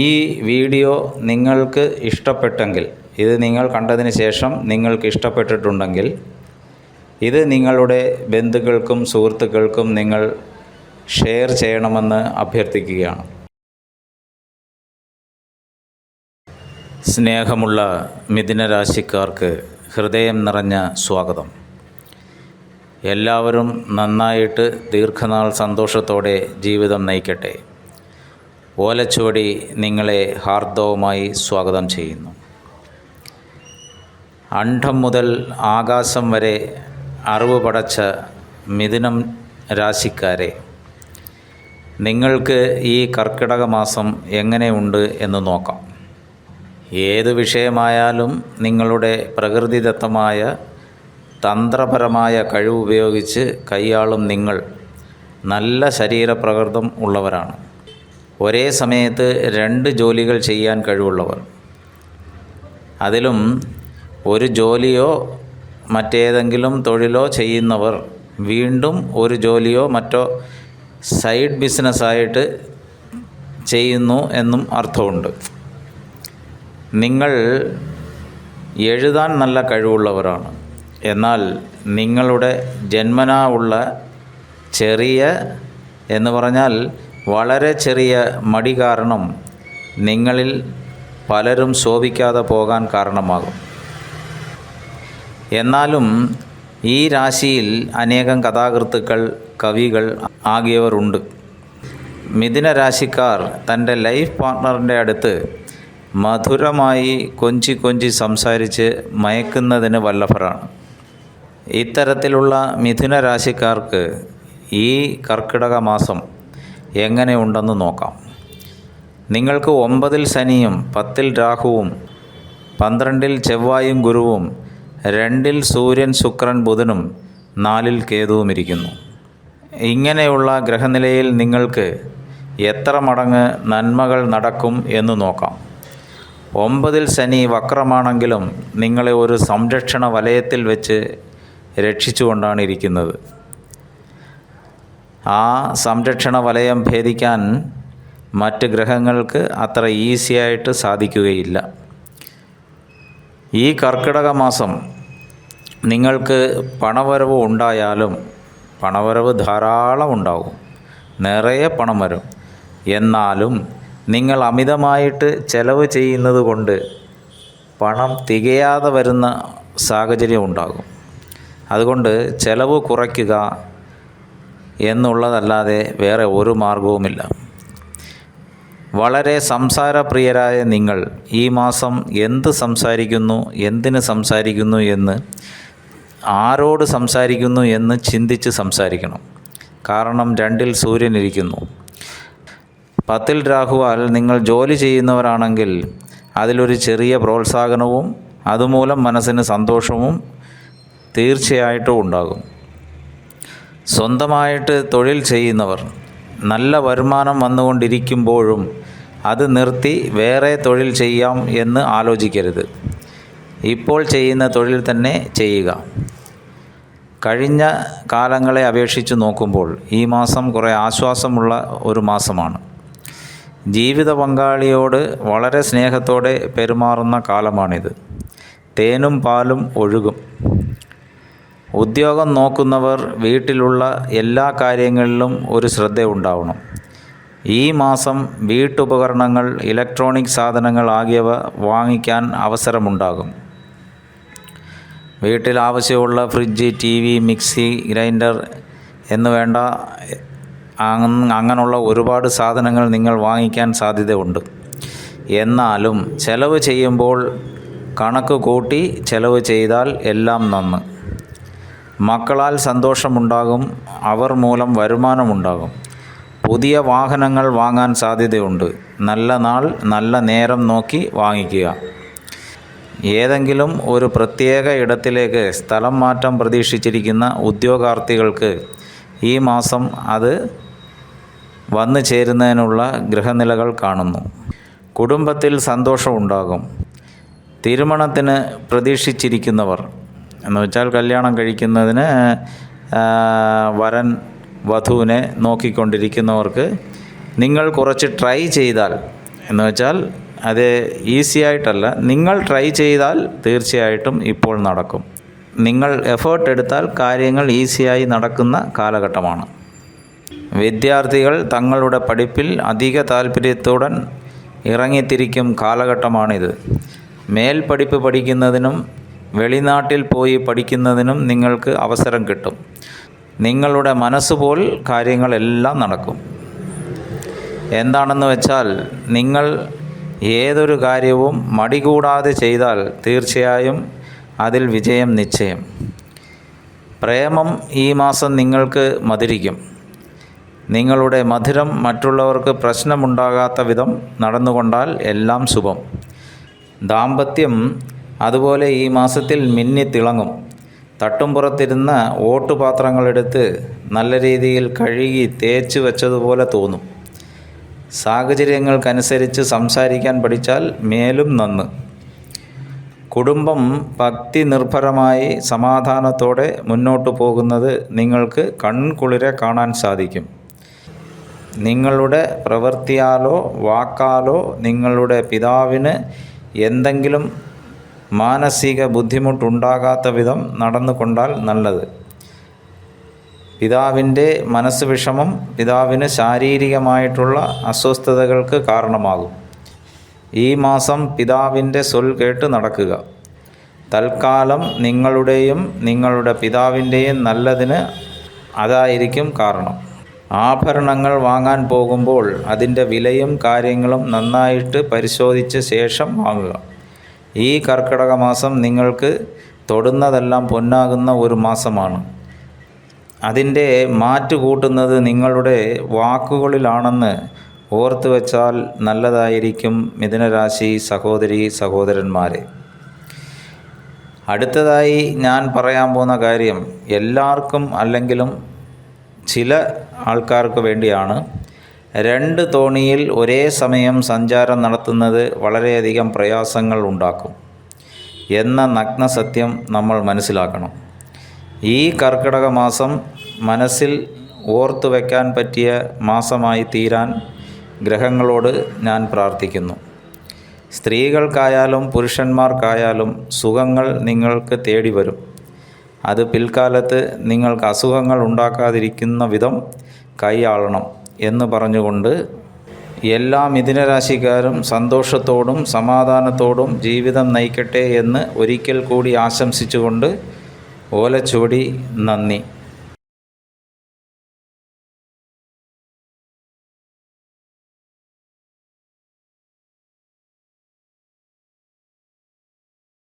ഈ വീഡിയോ നിങ്ങൾക്ക് ഇഷ്ടപ്പെട്ടെങ്കിൽ ഇത് നിങ്ങൾ കണ്ടതിന് ശേഷം നിങ്ങൾക്ക് ഇഷ്ടപ്പെട്ടിട്ടുണ്ടെങ്കിൽ ഇത് നിങ്ങളുടെ ബന്ധുക്കൾക്കും സുഹൃത്തുക്കൾക്കും നിങ്ങൾ ഷെയർ ചെയ്യണമെന്ന് അഭ്യർത്ഥിക്കുകയാണ്. സ്നേഹമുള്ള മിഥുനരാശിക്കാർക്ക് ഹൃദയം നിറഞ്ഞ സ്വാഗതം. എല്ലാവരും നന്നായിട്ട് ദീർഘനാൾ സന്തോഷത്തോടെ ജീവിതം നയിക്കട്ടെ. ഓലച്ചുവടി നിങ്ങളെ ഹാർദവുമായി സ്വാഗതം ചെയ്യുന്നു. അണ്ഠം മുതൽ ആകാശം വരെ അറിവ് പടച്ച മിഥുനം രാശിക്കാരെ നിങ്ങൾക്ക് ഈ കർക്കിടക മാസം എങ്ങനെയുണ്ട് എന്ന് നോക്കാം. ഏത് വിഷയമായാലും നിങ്ങളുടെ പ്രകൃതിദത്തമായ തന്ത്രപരമായ കഴിവുപയോഗിച്ച് കൈയാളും നിങ്ങൾ നല്ല ശരീരപ്രകൃതം ഉള്ളവരാണ്. ഒരേ സമയത്ത് രണ്ട് ജോലികൾ ചെയ്യാൻ കഴിവുള്ളവർ. അതിലും ഒരു ജോലിയോ മറ്റേതെങ്കിലും തൊഴിലോ ചെയ്യുന്നവർ വീണ്ടും ഒരു ജോലിയോ മറ്റോ സൈഡ് ബിസിനസ്സായിട്ട് ചെയ്യുന്നു എന്നും അർത്ഥമുണ്ട്. നിങ്ങൾ എഴുതാൻ നല്ല കഴിവുള്ളവരാണ്. എന്നാൽ നിങ്ങളുടെ ജന്മനാ ഉള്ള ചെറിയ എന്ന് പറഞ്ഞാൽ വളരെ ചെറിയ മടി കാരണം നിങ്ങളിൽ പലരും ശോഭിക്കാതെ പോകാൻ കാരണമാകും. എന്നാലും ഈ രാശിയിൽ അനേകം കഥാകൃത്തുക്കൾ കവികൾ ആകിയവരുണ്ട്. മിഥുന രാശിക്കാർ തന്റെ ലൈഫ് പാർട്ട്ണറിന്റെ അടുത്ത് മധുരമായി കൊഞ്ചി കൊഞ്ചി സംസാരിച്ച് മയക്കുന്നതിന് വല്ലഭരാണ്. ഇത്തരത്തിലുള്ള മിഥുന രാശിക്കാർക്ക് ഈ കർക്കിടക മാസം എങ്ങനെയുണ്ടെന്ന് നോക്കാം. നിങ്ങൾക്ക് ഒമ്പതിൽ ശനിയും പത്തിൽ രാഹുവും പന്ത്രണ്ടിൽ ചെവ്വായും ഗുരുവും രണ്ടിൽ സൂര്യൻ ശുക്രൻ ബുധനും നാലിൽ കേതുവും ഇരിക്കുന്നു. ഇങ്ങനെയുള്ള ഗ്രഹനിലയിൽ നിങ്ങൾക്ക് എത്ര മടങ്ങ് നന്മകൾ നടക്കും എന്ന് നോക്കാം. ഒമ്പതിൽ ശനി വക്രമാണെങ്കിലും നിങ്ങളെ ഒരു സംരക്ഷണ വലയത്തിൽ വെച്ച് രക്ഷിച്ചുകൊണ്ടാണ് ഇരിക്കുന്നത്. ആ സംരക്ഷണ വലയം ഭേദിക്കാൻ മറ്റ് ഗ്രഹങ്ങൾക്ക് അത്ര ഈസിയായിട്ട് സാധിക്കുകയില്ല. ഈ കർക്കിടക മാസം നിങ്ങൾക്ക് പണവരവ് ഉണ്ടായാലും പണവരവ് ധാരാളം ഉണ്ടാവും. നിറയെ പണം വരും. എന്നാലും നിങ്ങൾ അമിതമായിട്ട് ചെലവ് ചെയ്യുന്നത് കൊണ്ട് പണം തികയാതെ വരുന്ന സാഹചര്യം ഉണ്ടാകും. അതുകൊണ്ട് ചെലവ് കുറയ്ക്കുക എന്നുള്ളതല്ലാതെ വേറെ ഒരു മാർഗവുമില്ല. വളരെ സംസാരപ്രിയരായ നിങ്ങൾ ഈ മാസം എന്ത് സംസാരിക്കുന്നു എന്തിന് സംസാരിക്കുന്നു എന്ന് ആരോട് സംസാരിക്കുന്നു എന്ന് ചിന്തിച്ച് സംസാരിക്കണം. കാരണം രണ്ടിൽ സൂര്യൻ ഇരിക്കുന്നു. പത്തിൽ രാഹുവാൽ നിങ്ങൾ ജോലി ചെയ്യുന്നവരാണെങ്കിൽ അതിലൊരു ചെറിയ പ്രോത്സാഹനവും അതുമൂലം മനസ്സിന് സന്തോഷവും തീർച്ചയായിട്ടും ഉണ്ടാകും. സ്വന്തമായിട്ട് തൊഴിൽ ചെയ്യുന്നവർ നല്ല വരുമാനം വന്നുകൊണ്ടിരിക്കുമ്പോഴും അത് നിർത്തി വേറെ തൊഴിൽ ചെയ്യാം എന്ന് ആലോചിക്കരുത്. ഇപ്പോൾ ചെയ്യുന്ന തൊഴിൽ തന്നെ ചെയ്യുക. കഴിഞ്ഞ കാലങ്ങളെ അപേക്ഷിച്ച് നോക്കുമ്പോൾ ഈ മാസം കുറേ ആശ്വാസമുള്ള ഒരു മാസമാണ്. ജീവിത പങ്കാളിയോട് വളരെ സ്നേഹത്തോടെ പെരുമാറുന്ന കാലമാണിത്. തേനും പാലും ഒഴുകും. ഉദ്യോഗം നോക്കുന്നവർ വീട്ടിലുള്ള എല്ലാ കാര്യങ്ങളിലും ഒരു ശ്രദ്ധ ഉണ്ടാവണം ഈ മാസം വീട്ടുപകരണങ്ങൾ ഇലക്ട്രോണിക് സാധനങ്ങൾ ആകിയവ വാങ്ങിക്കാൻ അവസരമുണ്ടാകും. വീട്ടിൽ ആവശ്യമുള്ള fridge T V mixie grinder എന്ന് വേണ്ട അങ്ങനെയുള്ള ഒരുപാട് സാധനങ്ങൾ നിങ്ങൾ വാങ്ങിക്കാൻ സാധ്യതയുണ്ട്. എന്നാലും ചെലവ് ചെയ്യുമ്പോൾ കണക്ക് കൂട്ടി ചെലവ് ചെയ്താൽ എല്ലാം നന്ന്. മക്കളാൽ സന്തോഷമുണ്ടാകും അവർ മൂലം വരുമാനമുണ്ടാകും. പുതിയ വാഹനങ്ങൾ വാങ്ങാൻ സാധ്യതയുണ്ട്. നല്ല നാൾ നല്ല നേരം നോക്കി വാങ്ങിക്കുക. ഏതെങ്കിലും ഒരു പ്രത്യേക ഇടത്തിലേക്ക് സ്ഥലം മാറ്റം പ്രതീക്ഷിച്ചിരിക്കുന്ന ഉദ്യോഗാർത്ഥികൾക്ക് ഈ മാസം അത് വന്നു ചേരുന്നതിനുള്ള ഗ്രഹനിലകൾ കാണുന്നു. കുടുംബത്തിൽ സന്തോഷമുണ്ടാകും. തിരുമണത്തിന് പ്രതീക്ഷിച്ചിരിക്കുന്നവർ എന്ന് വെച്ചാൽ കല്യാണം കഴിക്കുന്നതിന് വരൻ വധുവിനെ നോക്കിക്കൊണ്ടിരിക്കുന്നവർക്ക് നിങ്ങൾ കുറച്ച് ട്രൈ ചെയ്താൽ എന്ന് വെച്ചാൽ അത് ഈസിയായിട്ടല്ല നിങ്ങൾ ട്രൈ ചെയ്താൽ തീർച്ചയായിട്ടും ഇപ്പോൾ നടക്കും. നിങ്ങൾ എഫേർട്ട് എടുത്താൽ കാര്യങ്ങൾ ഈസിയായി നടക്കുന്ന കാലഘട്ടമാണ്. വിദ്യാർത്ഥികൾ തങ്ങളുടെ പഠിപ്പിൽ അധിക താല്പര്യത്തോടൻ ഇറങ്ങിത്തിരിക്കും കാലഘട്ടമാണിത്. മേൽ പഠിപ്പ് പഠിക്കുന്നതിനും വെളിനാട്ടിൽ പോയി പഠിക്കുന്നതിനും നിങ്ങൾക്ക് അവസരം കിട്ടും. നിങ്ങളുടെ മനസ്സുപോൽ കാര്യങ്ങളെല്ലാം നടക്കും. എന്താണെന്ന് വെച്ചാൽ നിങ്ങൾ ഏതൊരു കാര്യവും മടികൂടാതെ ചെയ്താൽ തീർച്ചയായും അതിൽ വിജയം നിശ്ചയം. പ്രേമം ഈ മാസം നിങ്ങൾക്ക് മധുരിക്കും. നിങ്ങളുടെ മധുരം മറ്റുള്ളവർക്ക് പ്രശ്നമുണ്ടാകാത്ത വിധം നടന്നുകൊണ്ടാൽ എല്ലാം ശുഭം. ദാമ്പത്യം അതുപോലെ ഈ മാസത്തിൽ മിന്നിത്തിളങ്ങും തട്ടുംപുറത്തിരുന്ന ഓട്ടുപാത്രങ്ങളെടുത്ത് നല്ല രീതിയിൽ കഴുകി തേച്ച് വെച്ചതുപോലെ തോന്നും. സാഹചര്യങ്ങൾക്കനുസരിച്ച് സംസാരിക്കാൻ പഠിച്ചാൽ മേലും നന്ന്. കുടുംബം ഭക്തി നിർഭരമായി സമാധാനത്തോടെ മുന്നോട്ടു പോകുന്നത് നിങ്ങൾക്ക് കൺകുളിരെ കാണാൻ സാധിക്കും. നിങ്ങളുടെ പ്രവൃത്തിയാലോ വാക്കാലോ നിങ്ങളുടെ പിതാവിന് എന്തെങ്കിലും മാനസിക ബുദ്ധിമുട്ടുണ്ടാകാത്ത വിധം നടന്നുകൊണ്ടാൽ നല്ലത്. പിതാവിന്റെ മനസ്സ് വിഷമം പിതാവിന് ശാരീരികമായിട്ടുള്ള അസ്വസ്ഥതകൾക്ക് കാരണമാകും. ഈ മാസം പിതാവിന്റെ സ്വൽ കേട്ട് നടക്കുക. തൽക്കാലം നിങ്ങളുടെയും നിങ്ങളുടെ പിതാവിന്റെയും നല്ലതിന് അതായിരിക്കും കാരണം. ആഭരണങ്ങൾ വാങ്ങാൻ പോകുമ്പോൾ അതിന്റെ വിലയും കാര്യങ്ങളും നന്നായിട്ട് പരിശോധിച്ച ശേഷം വാങ്ങുക. ഈ കർക്കിടക മാസം നിങ്ങൾക്ക് തൊടുന്നതെല്ലാം പൊന്നാകുന്ന ഒരു മാസമാണ്. അതിന്റെ മാറ്റ് കൂട്ടുന്നത് നിങ്ങളുടെ വാക്കുകളിലാണെന്ന് ഓർത്തു വച്ചാൽ നല്ലതായിരിക്കും മിഥുനരാശി സഹോദരി സഹോദരന്മാരെ. അടുത്തതായി ഞാൻ പറയാൻ പോകുന്ന കാര്യം എല്ലാവർക്കും അല്ലെങ്കിലും ചില ആൾക്കാർക്ക് വേണ്ടിയാണ്. രണ്ട് തോണിയിൽ ഒരേ സമയം സഞ്ചാരം നടത്തുന്നത് വളരെയധികം പ്രയാസങ്ങൾ ഉണ്ടാക്കും എന്ന നഗ്ന സത്യം നമ്മൾ മനസ്സിലാക്കണം. ഈ കർക്കിടക മാസം മനസ്സിൽ ഓർത്തു വയ്ക്കാൻ പറ്റിയ മാസമായി തീരാൻ ഗ്രഹങ്ങളോട് ഞാൻ പ്രാർത്ഥിക്കുന്നു. സ്ത്രീകൾക്കായാലും പുരുഷന്മാർക്കായാലും സുഖങ്ങൾ നിങ്ങൾക്ക് തേടി വരും. അത് പിൽക്കാലത്ത് നിങ്ങൾക്ക് അസുഖങ്ങൾ ഉണ്ടാക്കാതിരിക്കുന്ന വിധം കൈയാളണം എന്ന് പറഞ്ഞുകൊണ്ട് എല്ലാ മിഥുനരാശിക്കാരും സന്തോഷത്തോടും സമാധാനത്തോടും ജീവിതം നയിക്കട്ടെ എന്ന് ഒരിക്കൽ കൂടി ആശംസിച്ചുകൊണ്ട് ഓലച്ചുവടി നന്ദി.